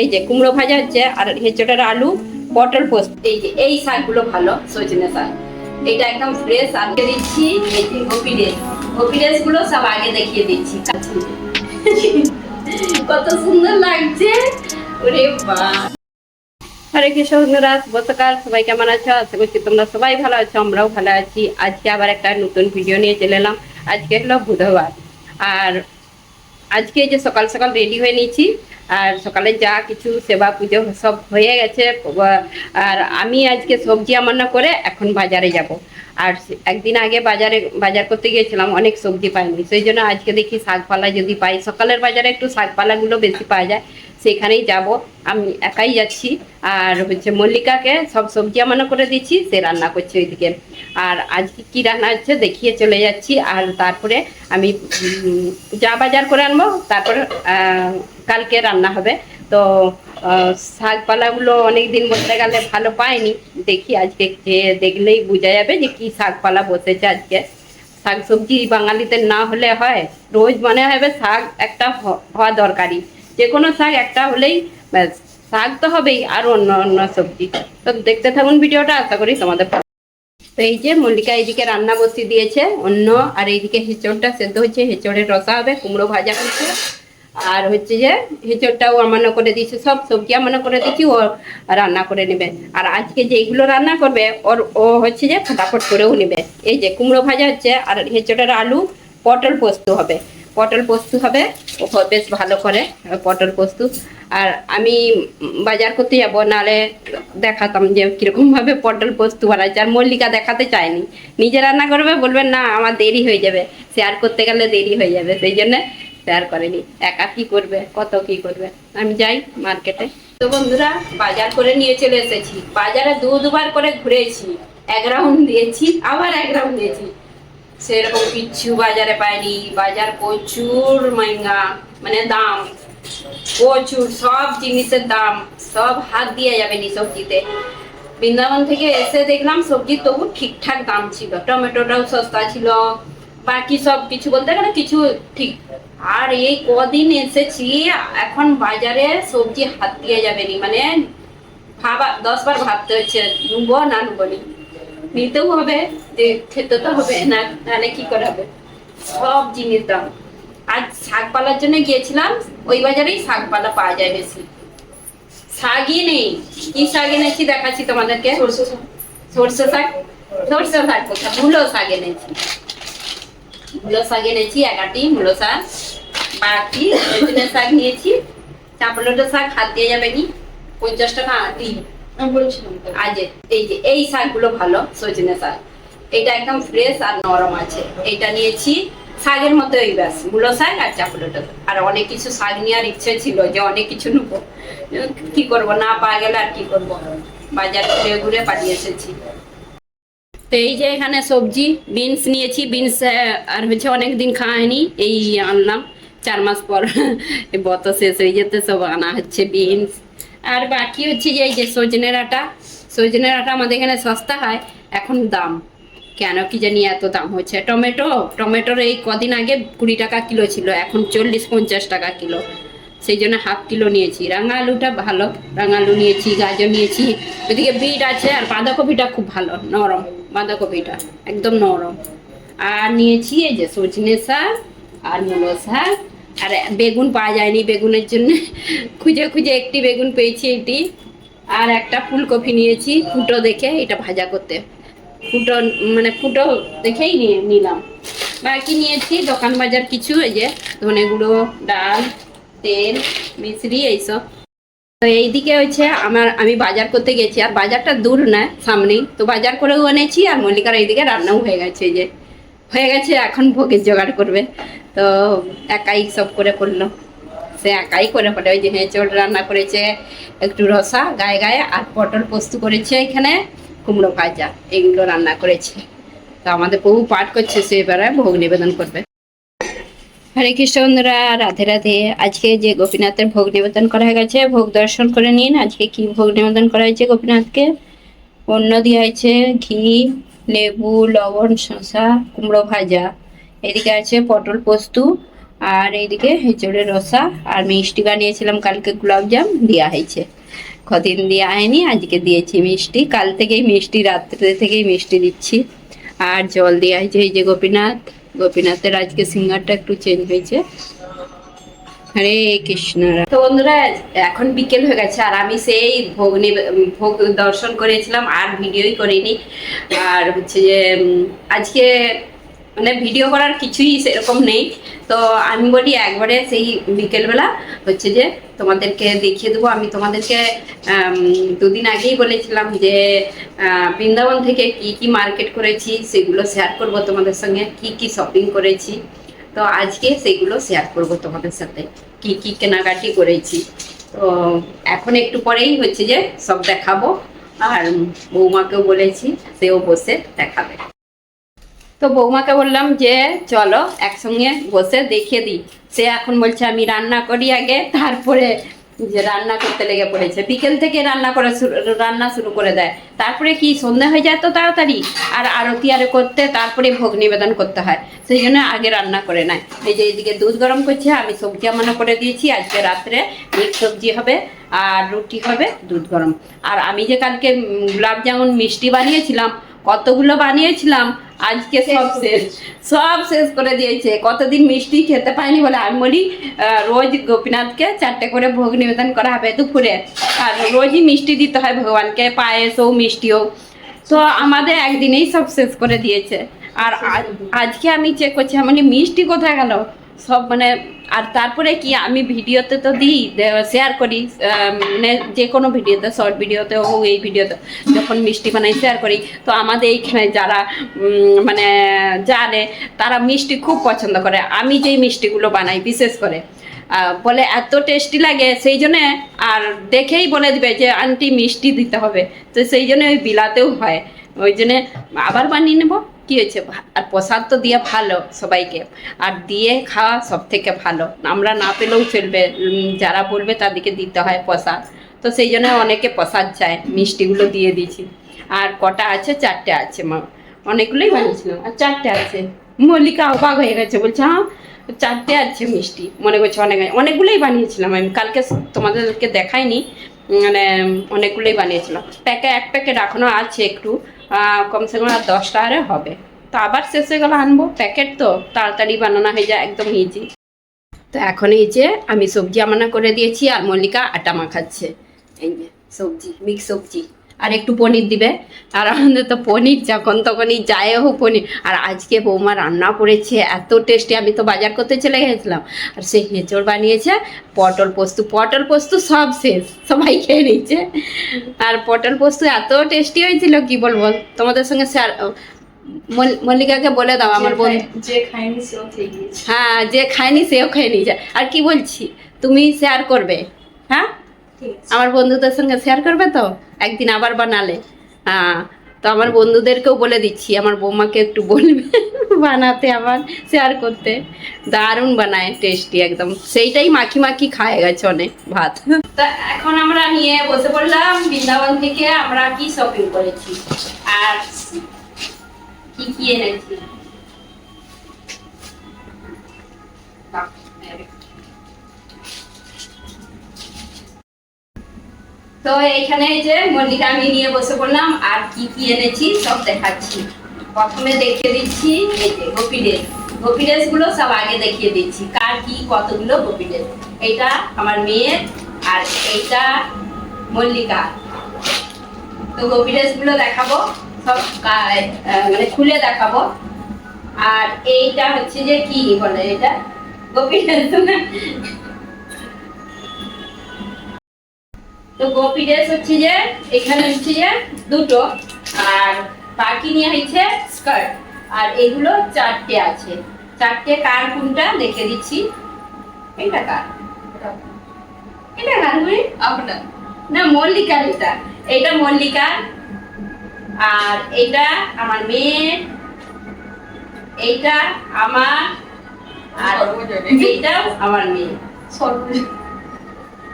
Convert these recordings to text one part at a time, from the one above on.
এই যে কুমড়ো ভাজা হচ্ছে, আর হেঁচোটার আলু, পটল পোস্ত। এই যে, এই শাকগুলো ভালো, সজনে শাক। এটা একদম ফ্রেশ আগে দিচ্ছি এই যে হপিডেস হপিডেসগুলো সব আগে দেখিয়ে দিচ্ছি। কত সুন্দর লাগছে। ওরে বাহ হরে কৃষ্ণ বন্ধুরা শুভসকাল সবাই কেমন আছো? আশা করছি তোমরা সবাই ভালো আছো, আমরাও ভালো আছি। আজকে আবার একটা নতুন ভিডিও নিয়ে চলে এলাম। আজকে হলো বুধবার। আর আজকে যে সকাল সকাল রেডি হয়ে নিয়েছি আর সকালে যা কিছু সেবা পুজো সব হয়ে গেছে। আর আমি আজকে সবজি আমান্না করে এখন বাজারে যাব। আর একদিন আগে বাজারে, বাজার করতে গিয়েছিলাম, অনেক সবজি পাইনি। সেই জন্য আজকে দেখি শাকপালা যদি পাই। সকালের বাজারে একটু শাকপালাগুলো বেশি পাওয়া যায়। সেখানেই যাব। আমি একাই যাচ্ছি। আর হচ্ছে মল্লিকাকে সব সবজি আমানো করে দিচ্ছি সে রান্না করছে ওইদিকে। আর আজকে কি রান্না হচ্ছে দেখিয়ে চলে যাচ্ছি। আর তারপরে আমি যা বাজার করে আনব, তারপরে কালকে রান্না হবে। তো শাকপালাগুলো অনেক দিন বলতে গেলে ভালো পাইনি। দেখি আজকে যে দেখলেই বোঝা যাবে যে কি শাকপালা বসেছে আজকে। শাক সবজি বাঙালিদের না হলে হয়। রোজ মনে হবে শাক একটা হওয়া দরকারি যে কোনো শাক, একটা হলেই ব্যাস, শাক তো হবেই, আর অন্য অন্য সবজি। তো দেখতে থাকুন ভিডিওটা, আশা করি তোমাদের তো এই যে মল্লিকা এইদিকে রান্না বসিয়ে দিয়েছে অন্য আর এইদিকে হেঁচড়টা সেদ্ধ হচ্ছে, হেঁচড়ের রসা হবে, কুমড়ো ভাজা হচ্ছে। আর হচ্ছে যে, হেঁচড়টাও আমানো করে দিয়েছে, সব সবজি আমানো করে দিচ্ছি ও রান্না করে নেবে। আর আজকে যেইগুলো রান্না করবে, ওর, ও হচ্ছে যে ফটাফট করেও নেবে। এই যে কুমড়ো ভাজা হচ্ছে, আর হেঁচড়ের আলু পটল পোস্ত হবে। পটল পোস্ত হবে। বেশ ভালো করে পটল পোস্ত। আর আমি বাজার করতে যাব, নালে দেখাতাম যে কীরকম ভাবে পটল পোস্ত বানাচ্ছে আর মল্লিকা দেখাতে চায়নি। নিজে রান্না করবে, বলবেন, না, আমার দেরি হয়ে যাবে। শেয়ার করতে গেলে দেরি হয়ে যাবে। সেই জন্য শেয়ার করেনি। একা কি করবে, কত কি করবে? আমি যাই মার্কেটে। তো বন্ধুরা, বাজার করে নিয়ে চলে এসেছি। বাজারে দু দুবার করে ঘুরেছি। এক রাউন্ড দিয়েছি, আবার এক রাউন্ড দিয়েছি। সেরকম কিচ্ছু বাজারে পাইনি। বাজার প্রচুর মহঙ্গা মানে দাম। প্রচুর, সব জিনিসের দাম। সব হাত দিয়ে যাবে নি সবজিতে। বৃন্দাবন থেকে এসে দেখলাম সবজি তবু ঠিকঠাক দাম ছিল। টমেটোটাও সস্তা ছিল। বাকি সব কিছু বলতে গেলে কিছু ঠিক। আর এই কদিন এসেছি, এখন বাজারে সবজি হাত দিয়ে যাবে নি। মানে ভাবা, দশ বার ভাবতে হচ্ছে, নুবো না নুবো নি। নিতেও হবে যে খেতে তো হবে না নাহলে কি করে হবে? সব জিনিস দাম। আজ শাক পালার জন্য গিয়েছিলাম ওই বাজারেই শাক পালা পাওয়া যায় বেশি। শাকই নেই। কি শাক এনেছি দেখাচ্ছি তোমাদেরকে? সর্ষে শাক। সর্ষে শাক? কোথা মূলো শাক এনেছি। মূলো শাক এনেছি একাটি মূলো শাক বাকি শাক নিয়েছি। চাপলোটো শাক হাত দিয়ে যাবে কি পঞ্চাশ টাকা তো। আজ এই যে, এই শাকগুলো ভালো, সজনে শাক। এটা একদম ফ্রেশ আর নরম আছে। এইটা নিয়েছি শাকের মতোই ব্যাস, মূলো শাক আর চাপড়োটা আর অনেক কিছু শাক নেওয়ার ইচ্ছে ছিল যে অনেক কিছু নেব। কি করব, না পাওয়া গেলে আর কি করব? বাজার ঘুরে ঘুরে পাঠিয়ে এসেছি। তো এই যে এখানে সবজি, বিনস নিয়েছি। বিনস আর হচ্ছে অনেক দিন খাওয়াইনি এই আনলাম। চার মাস পর এই বত শেষ হয়ে যেতে, সব আনা হচ্ছে বিনস। আর বাকি হচ্ছে যে এই যে সজনের আটা সজনের আটা আমাদের এখানে সস্তা হয়, এখন দাম। কেন কি জানি এত দাম হচ্ছে। টমেটো, টমেটোর এই কদিন আগে কুড়ি টাকা কিলো ছিল, এখন চল্লিশ পঞ্চাশ টাকা কিলো। সেই জন্য হাফ কিলো নিয়েছি। রাঙা আলুটা ভালো। রাঙা আলু নিয়েছি, গাজর নিয়েছি। ওইদিকে বিট আছে আর বাঁধাকপিটা খুব ভালো, নরম। বাঁধাকপিটা একদম নরম। আর নিয়েছি এই যে সজনে শাক আর মূলো শাক। আর বেগুন পাওয়া যায়নি বেগুনের জন্য। খুঁজে খুঁজে একটি বেগুন পেয়েছি এটি। আর একটা ফুলকপি নিয়েছি, ফুটো দেখে এটা ভাজা করতে। ফুটো মানে ফুটো দেখেই নিয়ে নিলাম। বাকি নিয়েছি? দোকান বাজার কিছু, এই যে ধনে গুঁড়ো, ডাল, তেল মিশ্রি এইসব। তো এইদিকে হচ্ছে আমার, আমি বাজার করতে গেছি। আর বাজারটা দূর না, সামনেই। তো বাজার করেও এনেছি, আর মল্লিকার এইদিকে রান্নাও হয়ে গেছে যে। হয়ে গেছে, এখন ভোগের জোগাড় করবে। তো একাই সব করে করল। সে একাই করে ফেলে ওই যে হেঁচড় রান্না করেছে, একটু রসা গায়ে গায়ে আর পটল পোস্ত করেছে এখানে, কুমড়ো ভাজা, এগুলো রান্না করেছে। তো আমাদের বহু পাঠ করছে, সে এবারে ভোগ নিবেদন করবে। হরে কৃষ্ণ বন্ধুরা, রাধে রাধে। আজকে যে গোপীনাথের ভোগ নিবেদন করা হয়ে গেছে, ভোগ দর্শন করে নিন। আজকে কি ভোগ নিবেদন করা হয়েছে গোপীনাথকে? অন্য দেওয়া হয়েছে ঘি, লেবু, লবণ, শসা, কুমড়ো ভাজা। এদিকে আছে পটল পোস্ত আর এইদিকে হেঁচড়ের রসা আর মিষ্টি বানিয়েছিলাম, কালকে গোলাপজাম দেওয়া হয়েছে। কদিন দেওয়া হয়নি, আজকে দিয়েছি মিষ্টি। কাল থেকেই মিষ্টি, রাত্রে থেকেই মিষ্টি দিচ্ছি। আর জল দেওয়া হয়েছে এই যে গোপীনাথ। গোপীনাথের আজকে সিঙ্গারটা একটু চেঞ্জ হয়েছে। হরে কৃষ্ণ তো বন্ধুরা, এখন বিকেল হয়ে গেছে আর আমি সেই ভোগ ভোগ দর্শন করেছিলাম, আর ভিডিওই করিনি। আর হচ্ছে যে আজকে মানে ভিডিও করার কিছুই সেরকম নেই। তো আমি বলি একবারে সেই বিকেলবেলা হচ্ছে যে তোমাদেরকে দেখিয়ে দেবো। আমি তোমাদেরকে দুদিন আগেই বলেছিলাম যে বৃন্দাবন থেকে কি কি মার্কেট করেছি, সেগুলো শেয়ার করব তোমাদের সঙ্গে, কি কি শপিং করেছি। তো আজকে সেগুলো শেয়ার করব তোমাদের সাথে, কি কি কেনাকাটি করেছি। তো এখন একটু পরেই হচ্ছে যে সব দেখাবো। আর বৌমাকেও বলেছি, সেও বসে দেখাবে। তো বৌমাকে বললাম যে, চলো একসঙ্গে বসে দেখিয়ে দিই। সে এখন বলছে, আমি রান্না করি আগে, তারপরে যে রান্না করতে লেগে পড়েছে। বিকেল থেকে রান্না করে শুরু, রান্না শুরু করে দেয়। তারপরে কি সন্ধে হয়ে যায় তো তাড়াতাড়ি? আর আরতি আরে করতে, তারপরে ভোগ নিবেদন করতে হয়। সেই জন্য আগে রান্না করে নেয়। এই যে এদিকে দুধ গরম করছে, আমি সবজি আমানো করে দিয়েছি, আজকে রাত্রে মিক্স সবজি হবে আর রুটি হবে দুধ গরম। আর আমি যে কালকে গোলাপ জামুন মিষ্টি বানিয়েছিলাম কতগুলো বানিয়েছিলাম? আজকে সব শেষ। সব শেষ করে দিয়েছে। কতদিন মিষ্টি খেতে পাইনি বলে আমি বলি রোজ গোপীনাথকে চারটে করে ভোগ নিবেদন করা হবে দুপুরে। আর রোজই মিষ্টি দিতে হয় ভগবানকে পায়েস হোক মিষ্টি হোক তো আমাদের একদিনেই সব শেষ করে দিয়েছে। আর আজ- আজকে আমি চেক করছি আমি মিষ্টি কোথায় গেল? সব মানে আর তারপরে কি, আমি ভিডিওতে তো দিই শেয়ার করি মানে যে কোনো ভিডিওতে শর্ট ভিডিওতে হোক, এই ভিডিওতে, যখন মিষ্টি বানাই শেয়ার করি। তো আমাদের এইখানে যারা মানে জানে, তারা মিষ্টি খুব পছন্দ করে। আমি যেই মিষ্টিগুলো বানাই, বিশেষ করে বলে এত টেস্টি লাগে, সেই জন্যে, আর দেখেই বলে দিবে যে, আন্টি, মিষ্টি দিতে হবে। তো সেই জন্য ওই বিলাতেও হয়। ওই জন্যে আবার বানিয়ে নেব। কি হয়েছে? আর প্রসাদ তো দিয়ে ভালো সবাইকে। আর দিয়ে খাওয়া সব থেকে ভালো। আমরা না পেলেও চলবে। যারা বলবে তাদেরকে দিতে হয় প্রসাদ। তো সেই জন্য অনেকে প্রসাদ চায়। মিষ্টিগুলো দিয়ে দিয়েছি। আর কটা আছে? চারটে আছে, মা। অনেকগুলোই বানিয়েছিলাম। আর চারটে আছে। মল্লিকা অবাক হয়ে গেছে। বলছে হ্যাঁ চারটে আছে মিষ্টি। মনে করছে অনেক অনেকগুলোই বানিয়েছিলাম আমি। কালকে তোমাদেরকে দেখাইনি। মানে অনেকগুলোই বানিয়েছিলাম। প্যাকে, এক প্যাকেট এখনও আছে একটু। কমসে কম আর দশটা হবে। তো আবার শেষ হয়ে গেলো আনব। প্যাকেট তো, তাড়াতাড়ি বানানো হয়ে যায়, একদম ইজি তো এখন এই যে আমি সবজি আমানা করে দিয়েছি আর মল্লিকা আটা মাখাচ্ছে। এই যে সবজি মিক্স সবজি। আর একটু পনির দিবে। আর আমাদের তো পনির যখন তখনই যায় হোক পনির। আর আজকে বৌমা রান্না করেছে এত টেস্টি আমি তো বাজার করতে চলে গেছিলাম। আর সে হেঁচড় বানিয়েছে পটল পোস্ত পটল পোস্ত সব শেষ সবাই খেয়ে নিচ্ছে আর পটল পোস্ত এত টেস্টি হয়েছিল কি বলব? তোমাদের সঙ্গে স্যার মল্লিকাকে বলে দাও আমার বন্ধু। যে খায়নি সেও খেয়ে হ্যাঁ যে খায়নি সেও খেয়ে নিয়েছে। আর কি বলছি তুমি শেয়ার করবে হ্যাঁ? আমার বন্ধুদের সঙ্গে শেয়ার করবে তো? একদিন আবার বানালে। হ্যাঁ তো আমার বন্ধুদেরকেও বলে দিচ্ছি আমার বৌমাকে একটু বলবে বানাতে আবার শেয়ার করতে। দারুণ বানায় টেস্টি একদম। সেইটাই মাখি মাখি খায় গেছে অনেক ভাত। তা এখন আমরা নিয়ে বসে পড়লাম বৃন্দাবন থেকে আমরা কি শপিং করেছি? আর কি কি এনেছি? তো এইখানে যে মল্লিকা আমি নিয়ে বসে পড়লাম, আর কি কি এনেছি সব দেখাচ্ছি। প্রথমে দেখিয়ে দিচ্ছি এই যে গোপী ড্রেস গোপী ড্রেসগুলো সব আগে দেখিয়ে দিচ্ছি, কার কি কতগুলো গোপী ড্রেস এইটা আমার মেয়ের আর এইটা মল্লিকা। তো গোপী ড্রেসগুলো দেখাবো, সব মানে খুলে দেখাবো। আর এইটা হচ্ছে যে কি বলে এটা? গোপী ড্রেস তো গোপী ড্রেস হচ্ছে যে এখানে হচ্ছে যে দুটো আর বাকি নিয়ে হয়েছে স্কার্ট আর এগুলো চারটে আছে। চারটে কার কোনটা দেখে দিচ্ছি? এটা কার? এটা কার আপনার। না মল্লিকার এটা। এটা মল্লিকার আর এটা আমার মেয়ের এইটা আমার আর এইটাও আমার মেয়ে। সর্বজনীন।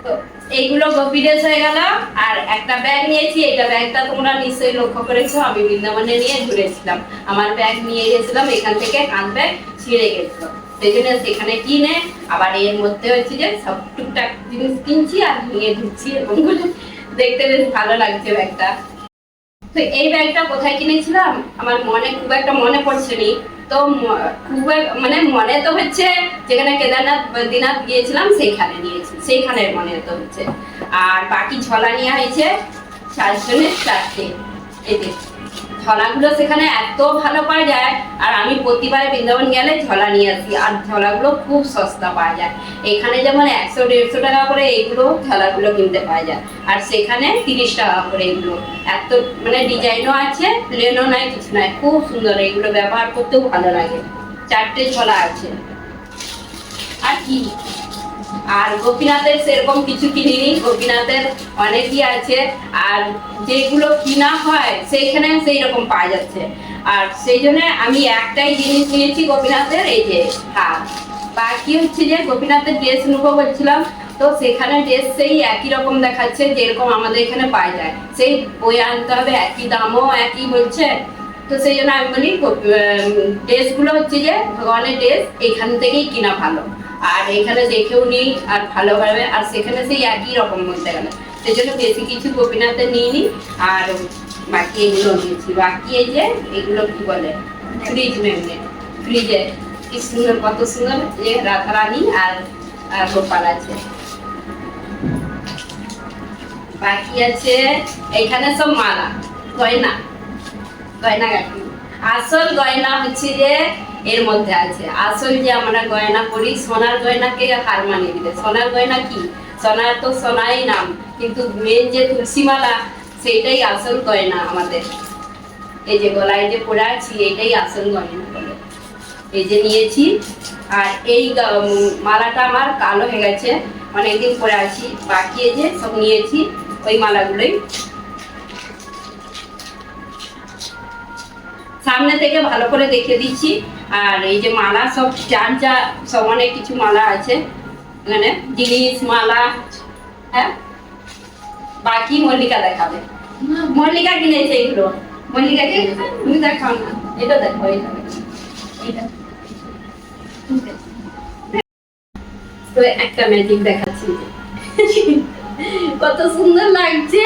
তো এইগুলো গোপী হয়ে গেল আর একটা ব্যাগ নিয়েছি, এটা ব্যাগটা তোমরা নিশ্চয়ই লক্ষ্য করেছ, আমি বৃন্দাবনে নিয়ে ঘুরেছিলাম আমার ব্যাগ নিয়ে গেছিলাম, এখান থেকে কাঁধ ব্যাগ ছিঁড়ে গেছিল। সেই জন্য সেখানে কিনে আবার এর মধ্যে হচ্ছে যে সব টুকটাক জিনিস কিনছি আর নিয়ে এরকম করে দেখতে বেশ ভালো লাগছে ব্যাগটা তো এই ব্যাগটা কোথায় কিনেছিলাম? আমার মনে খুব একটা মনে পড়ছে নি। তো মানে মনে তো হচ্ছে যেখানে কেদারনাথ, বদ্রীনাথ গিয়েছিলাম, সেইখানে নিয়েছি সেইখানের মনে তো হচ্ছে। আর বাকি ছলা নেওয়া হয়েছে, চারজনের চারটে, এতে। ঝলাগুলো সেখানে এত ভালো পাওয়া যায়, আর আমি প্রতিবার বৃন্দাবন গেলে ঝলা নিয়ে আসি, আর ঝলাগুলো খুব সস্তা পাওয়া যায়। এখানে যেমন একশো, দেড়শো টাকা করে এইগুলো ঝলাগুলো কিনতে পাওয়া যায়, আর সেখানে তিরিশ টাকা করে এগুলো। এত মানে ডিজাইনও আছে প্লেনও নাই, কিছু নাই, খুব সুন্দর, এগুলো ব্যবহার করতেও ভালো লাগে। চারটে ঝলা আছে। আর কি? আর গোপীনাথের সেরকম কিছু কিনিনি, গোপীনাথের অনেকই আছে, আর যেগুলো কিনা হয় সেইখানে সেই রকম পাওয়া যাচ্ছে। আর সেই জন্য আমি একটাই জিনিস নিয়েছি গোপীনাথের, এই যে হার। বাকি হচ্ছে যে গোপীনাথের ড্রেস নেব বলছিলাম, তো সেখানে ড্রেস সেই একই রকম দেখাচ্ছে যেরকম আমাদের এখানে পাওয়া যায়। সেই বই আনতে হবে, একই দামও একই বলছে তো সেই জন্য আমি বলি ড্রেসগুলো হচ্ছে যে ভগবানের ড্রেস, এখান থেকেই কিনা ভালো। আর এখানে দেখেও নিই, আর ভালোভাবে আর সেখানে সেই একই রকম বলতে গেলে। সেই জন্য বেশি কিছু গোপীনাথে নিইনি, আর বাকি এগুলো নিয়েছি বাকি এই যে, এগুলো কি বলে? ফ্রিজ ম্যাগনেট ফ্রিজে কি সুন্দর, কত সুন্দর যে আর আর গোপাল আছে। বাকি আছে এইখানে সব মালা, গয়না। গয়না গাঠি আসল গয়না হচ্ছে যে এর মধ্যে আছে। আসল যে আমরা গয়না করি, সোনার গয়নাকে হার মানিয়ে দিবে। সোনার গয়না কি? সোনার তো সোনাই নাম, কিন্তু মেন যে তুলসী মালা সেইটাই আসল গয়না আমাদের। এই যে গলায় যে পরে আছি, এটাই আসল গয়না বলে। এই যে নিয়েছি, আর এই মালাটা আমার কালো হয়ে গেছে। অনেকদিন পরে আছি বাকি যে সব নিয়েছি, ওই মালাগুলোই। সামনে থেকে ভালো করে দেখে দিচ্ছি। আর এই যে মালা সব চার যা সব অনেক কিছু মালা আছে। এখানে জিনিস, মালা হ্যাঁ? বাকি মল্লিকা দেখাবে। মল্লিকা কিনেছে এগুলো। মল্লিকা কিনেছে। তুমি দেখাও না। এটা দেখো। এটা তো একটা ম্যাজিক দেখাচ্ছি। কত সুন্দর লাগছে।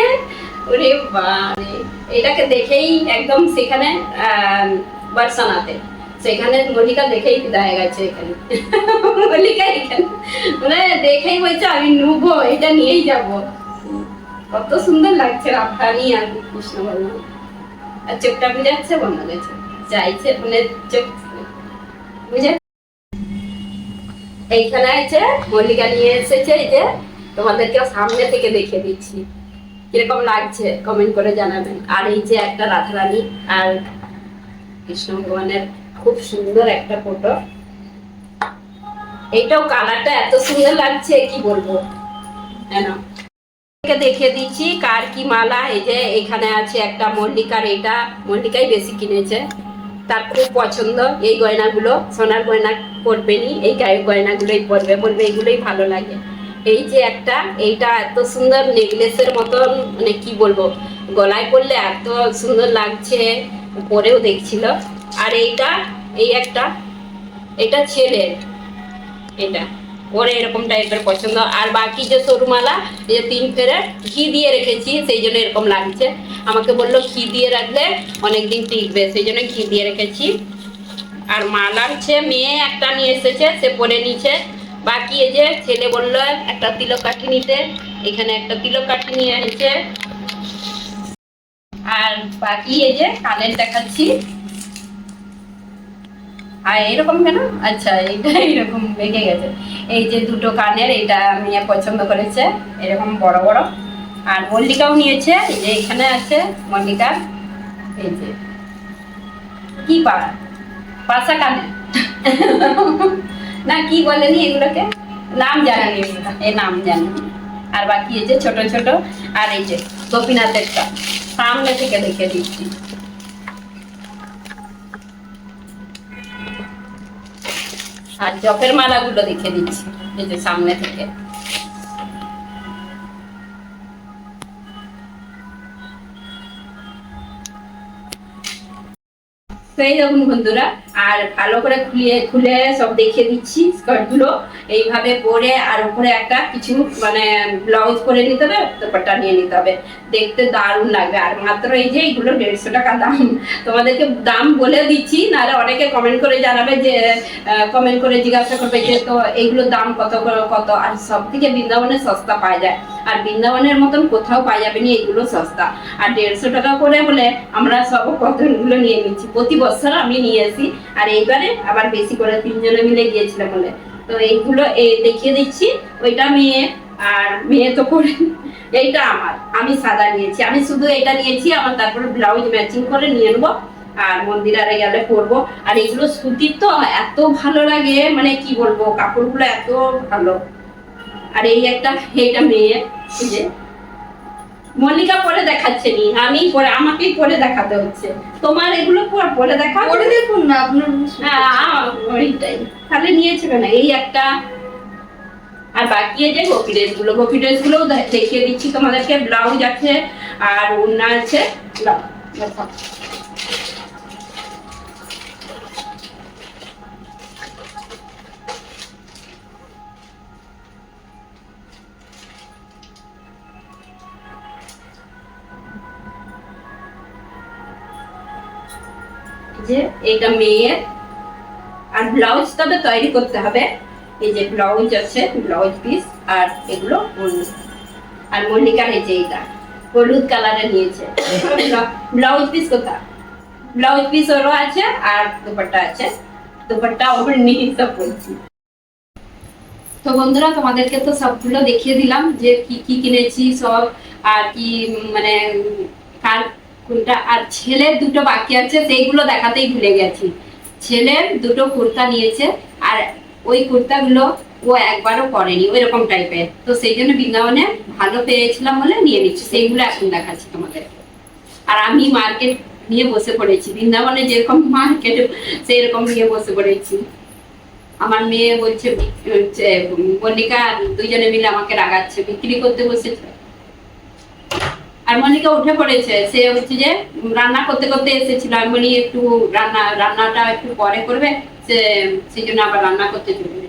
ওরে বারে এটাকে দেখেই একদম সেখানে বার্সানাতে। সেখানে মল্লিকা দেখেই ফিদা হয়ে গেছে এখানে। মল্লিকা এখানে। মানে দেখেই বলছে, আমি নুবো, এটা নিয়েই যাব। কত সুন্দর লাগছে, রাধারানী আর কৃষ্ণ বললাম আর চোখটা বুঝাচ্ছে বন্ধ গেছে চাইছে মানে চোখ বুঝে এইখানে আছে, মল্লিকা নিয়ে এসেছে, এই যে তোমাদেরকে সামনে থেকে দেখিয়ে দিচ্ছি। কীরকম লাগছে? কমেন্ট করে জানাবেন। আর এই যে একটা রাধারানী আর কৃষ্ণ ভগবানের খুব সুন্দর একটা ফটো এইটাও কালারটা এত সুন্দর লাগছে, কি বলব? কেন দেখিয়ে দিচ্ছি, কার কি মালা। এই যে এখানে আছে একটা মল্লিকার এটা। মল্লিকাই বেশি কিনেছে। তার খুব পছন্দ। এই গয়নাগুলো, সোনার গয়না পরবেনি। এই গায়ে গয়নাগুলোই পরবে। বলবে এগুলোই ভালো লাগে। এই যে একটা, এইটা এত সুন্দর নেকলেসের মতন মানে কি বলব, গলায় পরলে এত সুন্দর লাগছে, পরেও দেখছিল। আর এইটা, এই একটা, এটা ছেলের, এটা। ওর এরকম টাইপের পছন্দ। আর বাকি যে সরুমালা যে তিন ফেরে ঘি দিয়ে রেখেছি, সেই জন্য এরকম লাগছে। আমাকে বলল, ঘি দিয়ে রাখলে অনেকদিন টিকবে সেই জন্য ঘি দিয়ে রেখেছি। আর মালা হচ্ছে মেয়ে একটা নিয়ে এসেছে, সে পরে নিচ্ছে বাকি এই যে ছেলে বলল, একটা তিলক কাঠি নিতে। এখানে একটা তিলক কাঠি নিয়ে এসেছে। আর বাকি এই যে কানের দেখাচ্ছি। আর এরকম কেন? আচ্ছা এটা এরকম বেঁকে গেছে। এই যে দুটো কানের, এটা মেয়ে পছন্দ করেছে। এরকম বড় বড়। আর মল্লিকাও নিয়েছে। এই যে এখানে আছে মল্লিকা। এই যে। কি পা পাশা কানে না, কি বলেনি এগুলোকে? নাম জানি এই নাম জানি। আর বাকি এই যে ছোট ছোট, আর এই যে গোপীনাথেরটা সামনে থেকে দেখে দিচ্ছি। আর জপের মালাগুলো দেখে দিচ্ছি, এই যে সামনে থেকে। তো এই দেখুন বন্ধুরা। আর ভালো করে খুলে খুলে সব দেখিয়ে দিচ্ছি স্কার্টগুলো। এইভাবে পরে আর উপরে একটা কিছু মানে ব্লাউজ করে নিতে হবে, দুপাট্টা নিয়ে নিতে হবে। দেখতে দারুণ লাগবে। আর মাত্র এই যে এইগুলো দেড়শো টাকা দাম। তোমাদেরকে দাম বলে দিচ্ছি, নাহলে অনেকে কমেন্ট করে জানাবে যে কমেন্ট করে জিজ্ঞাসা করবে যে, তো এইগুলোর দাম কত কত? আর সব থেকে বৃন্দাবনে সস্তা পাওয়া যায়। আর বৃন্দাবনের মতন কোথাও পাওয়া যাবে না এগুলো সস্তা। আর দেড়শো টাকা করে বলে আমরা সব কতগুলো নিয়ে নিচ্ছি। প্রতি বছর আমি নিয়ে আসি। আর এইবারে আবার বেশি করে তিনজনে মিলে গিয়েছিলাম বলে। তো এইগুলো এই দেখিয়ে দিচ্ছি। ওইটা মেয়ে আর মেয়ে তো পরে এইটা আমার। আমি সাদা নিয়েছি। আমি শুধু এটা নিয়েছি। আমার তারপরে ব্লাউজ ম্যাচিং করে নিয়ে নেব। আর মন্দিরে গেলে পরবো। আর এগুলো সুতির তো এত ভালো লাগে। মানে কি বলব? কাপড়গুলো এত ভালো। আর এই একটা এইটা মেয়ে যে। মল্লিকা পরে দেখাচ্ছে নি আমি পরে আমাকেই পরে দেখাতে হচ্ছে। তোমার এগুলো পর পরে দেখা পরে দেখুন না আপনার হ্যাঁ ওইটাই। তাহলে নিয়েছে কেন? এই একটা। আর বাকি যে গোপি ড্রেসগুলো গোপি ড্রেসগুলো দেখিয়ে দিচ্ছি তোমাদেরকে। ব্লাউজ আছে আর ওড়না আছে। যে এটা মেয়ের। আর ব্লাউজ তবে তৈরি করতে হবে। এই যে ব্লাউজ আছে ব্লাউজ পিস আর এগুলো আর মল্লিকার এই যে এটা হলুদ কালারে নিয়েছে। ব্লাউজ পিস কোথা ব্লাউজ পিস ওরও আছে, আর দুপাট্টা আছে। দুপাট্টা ওর নিয়ে সব বলছি। তো বন্ধুরা, তোমাদেরকে তো সবগুলো দেখিয়ে দিলাম যে কি কি কিনেছি সব, আর কি মানে কার কোনটা আর ছেলের দুটো বাকি আছে, সেইগুলো দেখাতেই ভুলে গেছি। ছেলের দুটো কুর্তা নিয়েছে, আর ওই কুর্তাগুলো ও একবারও পরেনি ওই রকম টাইপের তো সেই জন্য বৃন্দাবনে ভালো পেয়েছিলাম বলে নিয়ে নিচ্ছি, সেইগুলো এখন দেখাচ্ছি তোমাদের। আর আমি মার্কেট নিয়ে বসে পড়েছি, বৃন্দাবনে যেরকম মার্কেট সেই রকম নিয়ে বসে পড়েছি। আমার মেয়ে বলছে মল্লিকা দুইজনে মিলে আমাকে রাগাচ্ছে, বিক্রি করতে বসেছে। আর মল্লিকা উঠে পড়েছে। সে হচ্ছে যে রান্না করতে করতে এসেছিল। আমি বলি একটু রান্না, রান্নাটা একটু পরে করবে। সে, সেই জন্য আবার রান্না করতে চলে গেছে।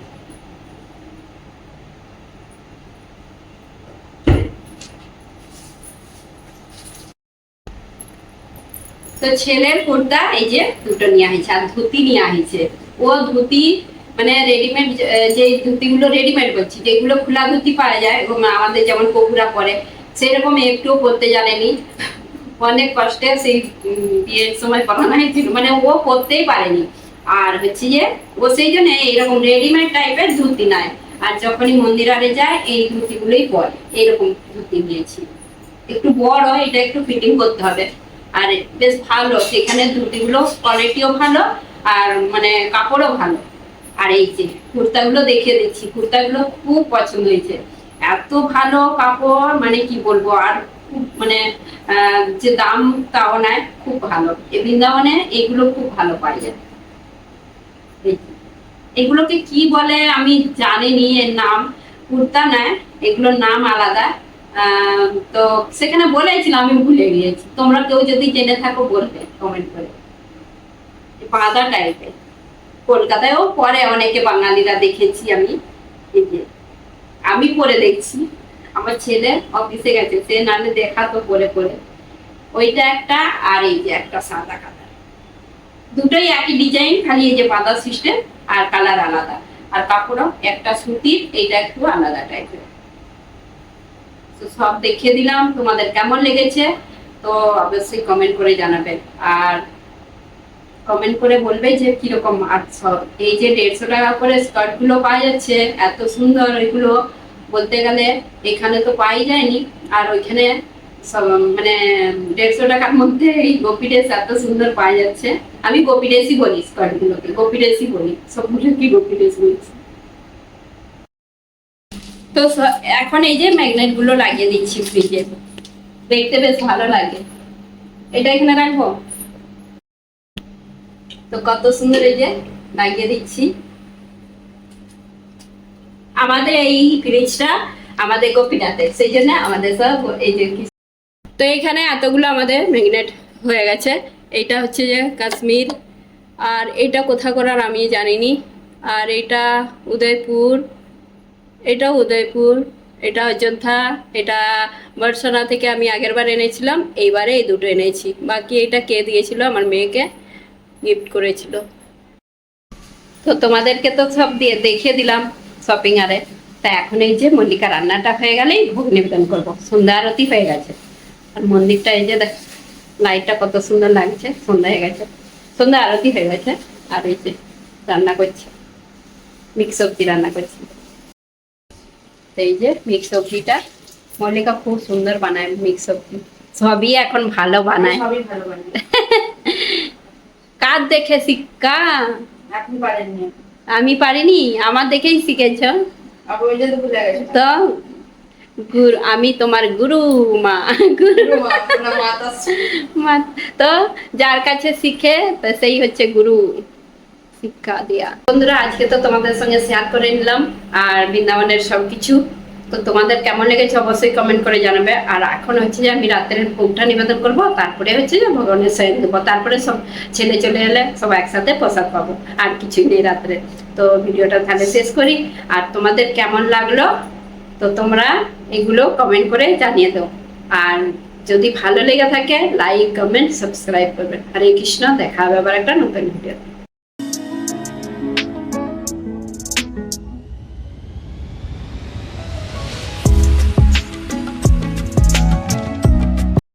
তো ছেলের কুর্তা এই যে দুটো নিয়ে আসছে আর ধুতি নিয়ে আসছে ও ধুতি মানে রেডিমেড যে ধুতিগুলো রেডিমেড করছি, যেগুলো খোলা ধুতি পাওয়া যায় আমাদের যেমন কবুরা পরে। সেরকম একটুও পরতে জানেনি। অনেক কষ্টে সেই বিয়ের সময় পড়ানো হয়েছিল মানে ও পরতেই পারেনি। আর হচ্ছে যে, ও সেই জন্য এরকম রেডিমেড টাইপের ধুতি নেয়। আর যখনই মন্দিরারে যায়, এই ধুতিগুলোই পরে। এইরকম ধুতি নিয়েছি একটু বড়, এটা একটু ফিটিং করতে হবে। আর বেশ ভালো, সেখানে ধুতিগুলো কোয়ালিটিও ভালো, আর মানে কাপড়ও ভালো। আর এই যে, কুর্তাগুলো দেখিয়ে দিচ্ছি। কুর্তাগুলো খুব পছন্দ হয়েছে। এত ভালো কাপড় মানে কি বলব, আর খুব মানে যে দাম তাও নেয় খুব ভালো। এই বৃন্দাবনে এগুলো খুব ভালো পাওয়া যায়। এগুলোকে কি বলে আমি জানিনি, এর নাম কুর্তা নেয় এগুলোর নাম আলাদা। তো সেখানে বলেছিলাম, আমি ভুলে গিয়েছি। তোমরা কেউ যদি জেনে থাকো, বলবে কমেন্ট করে। বাঁধা টাইপের কলকাতায়ও পরে অনেকে বাঙালিরা দেখেছি আমি, এই যে। আমি পরে দেখছি। আমার ছেলে অফিসে গেছে, সে নালে দেখা তো পরে পরে ওইটা একটা আর এই যে একটা সাদা কালার। দুটোই একই ডিজাইন খালি এই যে বাঁধা সিস্টেম আর কালার আলাদা। আর কাপড়ও একটা সুতির, এইটা একটু আলাদা টাইপের তো সব দেখিয়ে দিলাম, তোমাদের কেমন লেগেছে? তো অবশ্যই কমেন্ট করে জানাবে। আর কমেন্ট করে বলবে যে কীরকম সব এই যে দেড়শো টাকা করে স্কার্টগুলো পাওয়া যাচ্ছে, এত সুন্দর ওইগুলো বলতে গেলে এখানে তো পাই যায়নি। আর ওইখানে মানে দেড়শো টাকার মধ্যে এই গোপি ড্রেস এত সুন্দর পাওয়া যাচ্ছে। আমি গোপি ড্রেসই বলি স্কার্ট গুলোকে গোপি ড্রেসই বলি সবগুলো কি গোপি ড্রেস বলছি? তো এখন এই যে ম্যাগনেটগুলো লাগিয়ে দিচ্ছি ফ্রিজে দেখতে বেশ ভালো লাগে। এটা এখানে রাখব? তো কত সুন্দর এই যে লাগিয়ে দিচ্ছি। আমাদের এই ফ্রিজটা আমাদের কপিটাতে সেই জন্য আমাদের সব এই যে তো এখানে এতগুলো আমাদের ম্যাগনেট হয়ে গেছে। এইটা হচ্ছে যে কাশ্মীর। আর এটা কোথা করার আমি জানিনি। আর এটা উদয়পুর। এটাও উদয়পুর। এটা অযোধ্যা। এটা বর্ষনা থেকে আমি আগেরবার এনেছিলাম। এইবারে এই দুটো এনেছি। বাকি এটা কে দিয়েছিল? আমার মেয়েকে। গিফট করেছিল। তো তোমাদেরকে তো সব দিয়ে দেখিয়ে দিলাম শপিং আরে। তা এখন এই যে মল্লিকা রান্নাটা হয়ে গেলেই ভোগ নিবেদন করব। সন্ধ্যা আরতি হয়ে গেছে। আর মন্দিরটা এই যে দেখ লাইটটা কত সুন্দর লাগছে সন্ধ্যা হয়ে গেছে। সন্ধ্যা আরতি হয়ে গেছে আর এই যে রান্না করছে। মিক্স সবজি রান্না করছি। এই যে মিক্স সবজিটা মল্লিকা খুব সুন্দর বানায় মিক্স সবজি। সবই এখন ভালো বানায়। সবই ভালো বানাই কার দেখে শিক্ষা? আমি পারিনি আমার দেখেই শিখেছ। তো গুরু আমি তোমার গুরু মা গুরু মা তো যার কাছে শিখে তো সেই হচ্ছে গুরু শিক্ষা দিয়া। বন্ধুরা আজকে তো তোমাদের সঙ্গে শেয়ার করে নিলাম আর বৃন্দাবনের সবকিছু। তো তোমাদের কেমন লেগেছে অবশ্যই কমেন্ট করে জানাবে। আর এখন হচ্ছে যে আমি রাত্রের ভোগটা নিবেদন করব, তারপরে হচ্ছে যে ভগবানের শয়ন দেবো। তারপরে সব ছেলে চলে এলে সব একসাথে প্রসাদ পাবো, আর কিছুই নেই রাত্রে। তো ভিডিওটা তাহলে শেষ করি। আর তোমাদের কেমন লাগল, তো তোমরা এগুলো কমেন্ট করে জানিয়ে দাও। আর যদি ভালো লেগে থাকে লাইক কমেন্ট সাবস্ক্রাইব করবেন হরে কৃষ্ণ, দেখা হবে আবার একটা নতুন ভিডিও